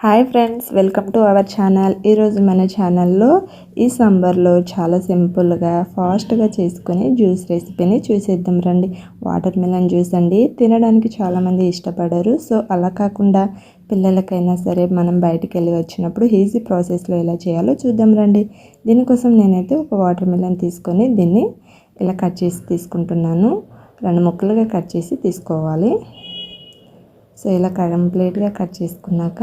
Hi friends welcome to our channel. ఈరోజు మన ఛానల్లో ఈ సాంబార్లో చాలా సింపుల్గా ఫాస్ట్గా చేసుకుని జ్యూస్ రెసిపీని చూసేద్దాం రండి. వాటర్ మిలన్ జ్యూస్ అండి. తినడానికి చాలామంది ఇష్టపడరు. సో అలా కాకుండా పిల్లలకైనా సరే మనం బయటికి వెళ్ళి వచ్చినప్పుడు ఈజీ ప్రాసెస్లో ఎలా చేయాలో చూద్దాం రండి. దీనికోసం నేనైతే ఒక వాటర్ మిలన్ తీసుకొని దీన్ని ఇలా కట్ చేసి తీసుకుంటున్నాను. రెండు ముక్కలుగా కట్ చేసి తీసుకోవాలి. సో ఇలా కంప్లీట్గా కట్ చేసుకున్నాక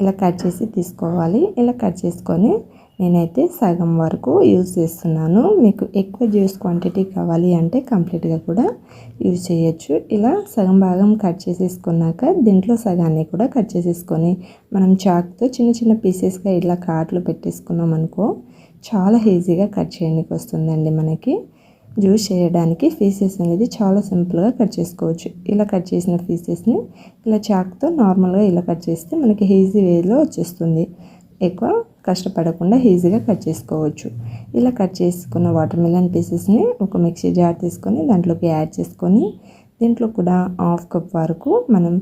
ఇలా కట్ చేసి తీసుకోవాలి. ఇలా కట్ చేసుకొని నేనైతే సగం వరకు యూజ్ చేస్తున్నాను. మీకు ఎక్కువ జ్యూస్ క్వాంటిటీ కావాలి అంటే కంప్లీట్గా కూడా యూజ్ చేయొచ్చు. ఇలా సగం భాగం కట్ చేసేసుకున్నాక దీంట్లో సగాన్ని కూడా కట్ చేసేసుకొని మనం చాక్తో చిన్న చిన్న పీసెస్గా ఇలా కాట్లు పెట్టేసుకున్నాం అనుకో చాలా ఈజీగా కట్ చేయడానికి వస్తుందండి మనకి. జ్యూస్ చేయడానికి పీసెస్ అనేది చాలా సింపుల్గా కట్ చేసుకోవచ్చు. ఇలా కట్ చేసిన పీసెస్ని ఇలా చాక్తో నార్మల్గా ఇలా కట్ చేస్తే మనకి ఈజీ వేలో వచ్చేస్తుంది. ఎక్కువ కష్టపడకుండా ఈజీగా కట్ చేసుకోవచ్చు. ఇలా కట్ చేసుకున్న వాటర్ మిలన్ పీసెస్ని ఒక మిక్సీ జార్ తీసుకొని దాంట్లోకి యాడ్ చేసుకొని దీంట్లో కూడా హాఫ్ కప్ వరకు మనం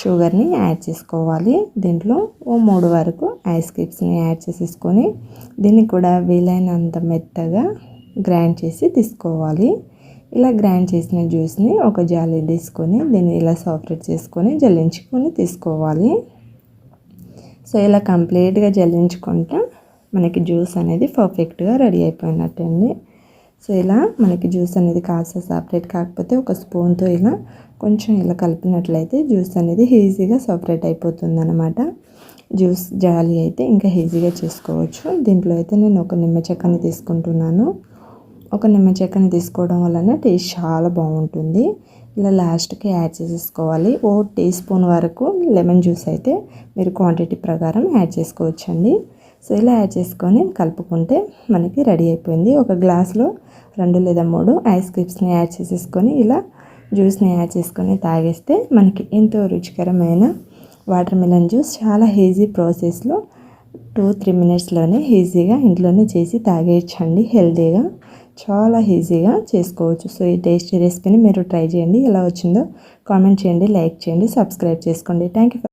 షుగర్ని యాడ్ చేసుకోవాలి. దీంట్లో ఓ మూడు వరకు ఐస్ క్యూబ్స్ని యాడ్ చేసేసుకొని దీన్ని కూడా వీలైనంత మెత్తగా గ్రైండ్ చేసి తీసుకోవాలి. ఇలా గ్రైండ్ చేసిన జ్యూస్ని ఒక జాలి తీసుకొని దీన్ని ఇలా సపరేట్ చేసుకొని జల్లించుకొని తీసుకోవాలి. సో ఇలా కంప్లీట్గా జల్లించుకుంటే మనకి జ్యూస్ అనేది పర్ఫెక్ట్గా రెడీ అయిపోయినట్టండి. సో ఇలా మనకి జ్యూస్ అనేది కాస్త సపరేట్ కాకపోతే ఒక స్పూన్తో ఇలా కొంచెం ఇలా కలిపినట్లయితే జ్యూస్ అనేది ఈజీగా సపరేట్ అయిపోతుంది అనమాట జ్యూస్ జాలి అయితే ఇంకా ఈజీగా చేసుకోవచ్చు. దీంట్లో అయితే నేను ఒక నిమ్మ చెక్కని తీసుకుంటున్నాను. ఒక నిమ్మ చెక్కని తీసుకోవడం వలన టేస్ట్ చాలా బాగుంటుంది. ఇలా లాస్ట్కి యాడ్ చేసేసుకోవాలి. ఓ టీ స్పూన్ వరకు లెమన్ జ్యూస్ అయితే మీరు క్వాంటిటీ ప్రకారం యాడ్ చేసుకోవచ్చండి. సో ఇలా యాడ్ చేసుకొని కలుపుకుంటే మనకి రెడీ అయిపోయింది. ఒక గ్లాస్లో రెండు లేదా మూడు ఐస్ క్రీమ్స్ని యాడ్ చేసేసుకొని ఇలా జ్యూస్ని యాడ్ చేసుకొని తాగేస్తే మనకి ఎంతో రుచికరమైన వాటర్ మిలన్ జ్యూస్ చాలా ఈజీ ప్రాసెస్లో టూ త్రీ మినిట్స్లోనే ఈజీగా ఇంట్లోనే చేసి తాగేయచ్చండి హెల్తీగా. చాలా ఈజీగా చేసుకోవచ్చు. సో ఈ టేస్టీ రెసిపీని మీరు ట్రై చేయండి. ఎలా వచ్చిందో కామెంట్ చేయండి లైక్ చేయండి సబ్స్క్రైబ్ చేసుకోండి. Thank you